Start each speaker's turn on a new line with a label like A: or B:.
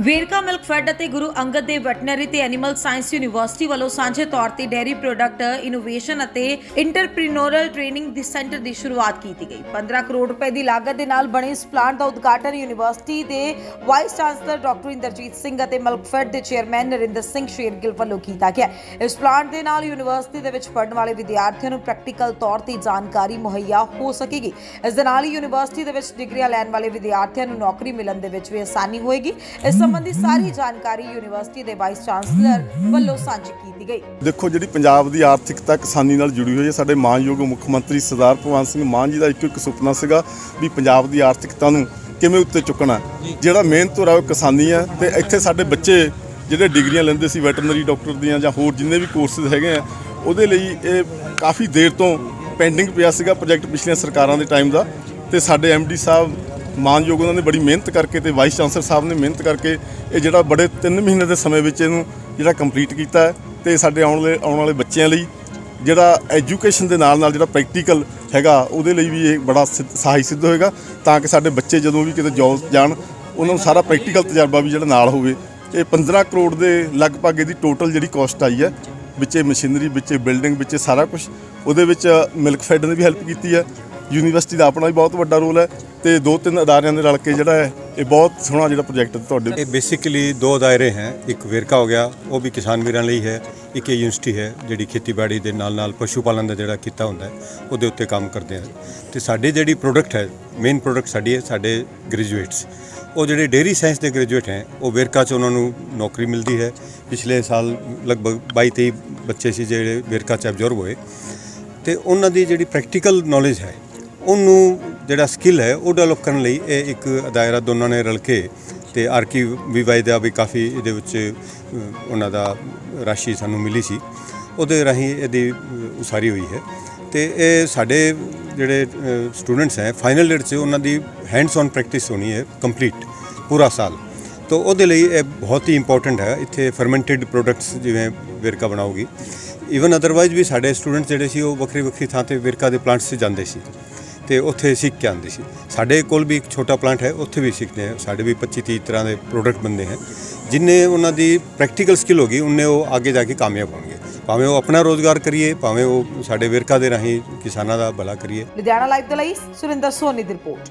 A: Verka milk fed ਅਤੇ Guru Angad Dev veterinary ਤੇ animal science university ਵੱਲੋਂ ਸਾਂਝੇ ਤੌਰ ਤੇ ਡੇਅਰੀ ਪ੍ਰੋਡਕਟ ਇਨੋਵੇਸ਼ਨ ਅਤੇ ਇੰਟਰਪ੍ਰੀਨੋਰਲ ਟ੍ਰੇਨਿੰਗ ਦੀ ਸੈਂਟਰ ਦੀ ਸ਼ੁਰੂਆਤ ਕੀਤੀ ਗਈ। 15 ਕਰੋੜ ਰੁਪਏ ਦੀ ਲਾਗਤ ਦੇ ਨਾਲ ਬਣੇ ਇਸ ਪਲਾਂਟ ਦਾ ਉਦਘਾਟਨ ਯੂਨੀਵਰਸਿਟੀ ਦੇ vice chancellor doctor Inderjit Singh ਅਤੇ ਮਿਲਕ ਫੈਡ ਦੇ ਚੇਅਰਮੈਨ ਨਰਿੰਦਰ ਸਿੰਘ ਸ਼ੇਰਗਿੱਲ ਵੱਲੋਂ ਕੀਤਾ ਗਿਆ। ਇਸ ਪਲਾਂਟ ਦੇ ਨਾਲ ਯੂਨੀਵਰਸਿਟੀ ਦੇ ਵਿੱਚ ਪੜ੍ਹਨ ਵਾਲੇ ਵਿਦਿਆਰਥੀਆਂ ਨੂੰ ਪ੍ਰੈਕਟੀਕਲ ਤੌਰ ਤੇ ਜਾਣਕਾਰੀ ਮੁਹੱਈਆ ਹੋ ਸਕੇਗੀ। ਇਸ ਦੇ ਨਾਲ ਹੀ ਯੂਨੀਵਰਸਿਟੀ ਦੇ ਵਿੱਚ ਡਿਗਰੀਆਂ ਲੈਣ ਵਾਲੇ ਵਿਦਿਆਰਥੀਆਂ ਨੂੰ ਨੌਕਰੀ ਮਿਲਣ ਦੇ ਵਿੱਚ ਵੀ ਆਸਾਨੀ ਹੋਏਗੀ। ਇਸ ਸੰਬੰਧੀ ਸਾਰੀ ਜਾਣਕਾਰੀ ਯੂਨੀਵਰਸਿਟੀ ਦੇ ਵਾਈਸ ਚਾਂਸਲਰ ਵੱਲੋਂ ਸਾਂਝੀ ਕੀਤੀ ਗਈ।
B: ਦੇਖੋ ਜਿਹੜੀ ਪੰਜਾਬ ਦੀ ਆਰਥਿਕਤਾ ਕਿਸਾਨੀ ਨਾਲ ਜੁੜੀ ਹੋਈ ਹੈ ਸਾਡੇ ਮਾਨਯੋਗ ਮੁੱਖ ਮੰਤਰੀ ਸਰਦਾਰ ਭਗਵੰਤ ਸਿੰਘ ਮਾਨ ਜੀ ਦਾ ਇੱਕ ਇੱਕ ਸੁਪਨਾ ਸੀਗਾ ਵੀ ਪੰਜਾਬ ਦੀ ਆਰਥਿਕਤਾ ਨੂੰ ਕਿਵੇਂ ਉੱਤੇ ਚੁੱਕਣਾ ਜਿਹੜਾ ਮਿਹਨਤ ਹੋ ਰਿਹਾ ਉਹ ਕਿਸਾਨੀ ਹੈ ਤੇ ਇੱਥੇ ਸਾਡੇ ਬੱਚੇ ਜਿਹੜੇ ਡਿਗਰੀਆਂ ਲੈਂਦੇ ਸੀ ਵੈਟਰਨਰੀ ਡਾਕਟਰ ਦੀਆਂ ਜਾਂ ਹੋਰ ਜਿੰਨੇ ਵੀ ਕੋਰਸਿਸ ਹੈਗੇ ਆ ਉਹਦੇ ਲਈ ਇਹ ਕਾਫੀ ਦੇਰ ਤੋਂ ਪੈਂਡਿੰਗ ਪਿਆ ਸੀਗਾ ਪ੍ਰੋਜੈਕਟ ਪਿਛਲੀਆਂ ਸਰਕਾਰਾਂ ਦੇ ਟਾਈਮ ਦਾ ਤੇ ਸਾਡੇ ਐਮਡੀ ਸਾਹਿਬ ਮਾਨਯੋਗ ਉਹਨਾਂ ਨੇ ਬੜੀ ਮਿਹਨਤ ਕਰਕੇ ਤੇ ਵਾਈਸ ਚਾਂਸਲਰ ਸਾਹਿਬ ਨੇ ਮਿਹਨਤ ਕਰਕੇ ਇਹ ਜਿਹੜਾ ਬੜੇ 3 ਮਹੀਨੇ ਦੇ ਸਮੇਂ ਵਿੱਚ ਇਹਨੂੰ ਜਿਹੜਾ ਕੰਪਲੀਟ ਕੀਤਾ ਹੈ ਤੇ ਸਾਡੇ ਆਉਣ ਵਾਲੇ ਆਉਣ ਵਾਲੇ ਬੱਚਿਆਂ ਲਈ ਜਿਹੜਾ ਐਜੂਕੇਸ਼ਨ ਦੇ ਨਾਲ ਨਾਲ ਜਿਹੜਾ ਪ੍ਰੈਕਟੀਕਲ ਹੈਗਾ, ਉਹਦੇ ਲਈ ਵੀ ਇਹ ਬੜਾ ਸਿੱਧ- ਸਹਾਈ ਸਿੱਧ ਹੋਏਗਾ ਤਾਂ ਕਿ ਸਾਡੇ ਬੱਚੇ ਜਦੋਂ ਵੀ ਕਿਤੇ ਜੌਬ ਜਾਣ, ਉਹਨਾਂ ਨੂੰ ਸਾਰਾ ਪ੍ਰੈਕਟੀਕਲ ਤਜਰਬਾ ਵੀ ਜਿਹੜਾ ਨਾਲ ਹੋਵੇ। ਇਹ 15 ਕਰੋੜ ਦੇ ਲਗਭਗ ਇਹਦੀ ਟੋਟਲ ਜਿਹੜੀ ਕਾਸਟ ਆਈ ਹੈ, ਵਿੱਚੇ ਮਸ਼ੀਨਰੀ ਵਿੱਚੇ ਬਿਲਡਿੰਗ ਵਿੱਚੇ ਸਾਰਾ ਕੁਝ ਉਹਦੇ ਵਿੱਚ ਮਿਲਕ ਫੈਡ ਨੇ ਵੀ ਹੈਲਪ ਕੀਤੀ ਹੈ। ਯੂਨੀਵਰਸਿਟੀ ਦਾ ਆਪਣਾ ਵੀ ਬਹੁਤ ਵੱਡਾ ਰੋਲ ਹੈ। ਤੇ ਦੋ ਤਿੰਨ ਅਦਾਰਿਆਂ ਦੇ ਰਲ ਕੇ ਜਿਹੜਾ ਹੈ, ਇਹ ਬਹੁਤ ਸੋਹਣਾ ਜਿਹੜਾ ਪ੍ਰੋਜੈਕਟ ਤੁਹਾਡੇ
C: ਇਹ ਬੇਸਿਕਲੀ ਦੋ ਦਾਇਰੇ ਹੈ। ਇੱਕ ਵੇਰਕਾ ਹੋ ਗਿਆ, ਉਹ ਵੀ ਕਿਸਾਨ ਵੀਰਾਂ ਲਈ ਹੈ। ਇੱਕ ਇਹ ਯੂਨਿਵਰਸਿਟੀ ਹੈ, ਜਿਹੜੀ ਖੇਤੀਬਾੜੀ ਦੇ ਨਾਲ ਨਾਲ ਪਸ਼ੂ ਪਾਲਣ ਦਾ ਜਿਹੜਾ ਕੀਤਾ ਹੁੰਦਾ ਹੈ, ਉਹਦੇ ਉੱਤੇ ਕੰਮ ਕਰਦੇ ਹਨ। ਤੇ ਸਾਡੇ ਜਿਹੜੀ ਪ੍ਰੋਡਕਟ ਹੈ ਮੇਨ ਪ੍ਰੋਡਕਟ ਸਾਡੀ ਹੈ, ਸਾਡੇ ਗ੍ਰੈਜੂਏਟਸ ਉਹ ਜਿਹੜੇ ਡੇਰੀ ਸਾਇੰਸ ਦੇ ਗ੍ਰੈਜੂਏਟ ਹੈ, ਉਹ ਵੇਰਕਾ 'ਚ ਉਹਨਾਂ ਨੂੰ ਨੌਕਰੀ ਮਿਲਦੀ ਹੈ। ਪਿਛਲੇ ਸਾਲ ਲਗਭਗ 22 23 ਬੱਚੇ ਸੀ ਜਿਹੜੇ ਵੇਰਕਾ 'ਚ ਅਬਜ਼ਰਵ ਹੋਏ। ਤੇ ਉਹਨਾਂ ਦੀ ਜਿਹੜੀ ਪ੍ਰੈਕਟੀਕਲ ਨੌਲੇਜ ਹੈ, ਉਹਨੂੰ ਜਿਹੜਾ ਸਕਿੱਲ ਹੈ, ਉਹ ਡਿਵੈਲਪ ਕਰਨ ਲਈ ਇਹ ਇੱਕ ਦਾਇਰਾ ਦੋਨਾਂ ਨੇ ਰਲ ਕੇ ਤੇ ਆਰਕੀ ਵੀਵਾਈ ਦਾ ਵੀ ਕਾਫੀ ਇਹਦੇ ਵਿੱਚ ਉਹਨਾਂ ਦਾ ਰਾਸ਼ੀ ਸਾਨੂੰ ਮਿਲੀ ਸੀ। ਉਹਦੇ ਰਾਹੀਂ ਇਹਦੀ ਉਸਾਰੀ ਹੋਈ ਹੈ। ਤੇ ਇਹ ਸਾਡੇ ਜਿਹੜੇ ਸਟੂਡੈਂਟਸ ਹੈ ਫਾਈਨਲ ਈਅਰ 'ਚ ਉਹਨਾਂ ਦੀ ਹੈਂਡਸ ਔਨ ਪ੍ਰੈਕਟਿਸ ਹੋਣੀ ਹੈ ਕੰਪਲੀਟ ਪੂਰਾ ਸਾਲ। ਤੋ ਉਹਦੇ ਲਈ ਇਹ ਬਹੁਤ ਹੀ ਇੰਪੋਰਟੈਂਟ ਹੈ, ਇੱਥੇ ਫਰਮੈਂਟਡ ਪ੍ਰੋਡਕਟਸ ਜਿਵੇਂ ਵੇਰਕਾ ਬਣਾਉਗੀ ਈਵਨ ਅਦਰਵਾਈਜ਼ ਵੀ ਸਾਡੇ ਸਟੂਡੈਂਟ ਜਿਹੜੇ ਸੀ, ਉਹ ਵੱਖਰੀ ਵੱਖਰੀ ਥਾਂ ਤੇ ਵੇਰਕਾ ਦੇ ਪਲਾਂਟਸ 'ਚ ਜਾਂਦੇ ਸੀ। ਤੇ ਉੱਥੇ ਸਿੱਖ ਕੇ ਆਉਂਦੇ ਸੀ। ਸਾਡੇ ਕੋਲ ਵੀ ਇੱਕ ਛੋਟਾ ਪਲਾਂਟ ਹੈ, ਉੱਥੇ ਵੀ ਸਿੱਖਦੇ ਆ ਸਾਡੇ ਵੀ 25 30 ਤਰ੍ਹਾਂ ਦੇ ਪ੍ਰੋਡਕਟ ਬਣਦੇ ਹੈ। ਜਿੰਨੇ ਉਹਨਾਂ ਦੀ ਪ੍ਰੈਕਟੀਕਲ ਸਕਿੱਲ ਹੋਗੀ ਉਹਨੇ ਉਹ ਅੱਗੇ ਜਾ ਕੇ ਕਾਮਯਾਬ ਹੋਣਗੇ। ਭਾਵੇਂ ਉਹ ਆਪਣਾ ਰੋਜ਼ਗਾਰ ਕਰੀਏ, ਭਾਵੇਂ ਉਹ ਸਾਡੇ ਵੇਰਕਾ ਦੇ ਰਾਹੀਂ ਕਿਸਾਨਾਂ ਦਾ ਭਲਾ ਕਰੀਏ।
A: ਲੁਧਿਆਣਾ ਲਾਈਵ ਦੇ ਲਈ ਸੁਰਿੰਦਰ ਸੋਨੀ ਦੀ ਰਿਪੋਰਟ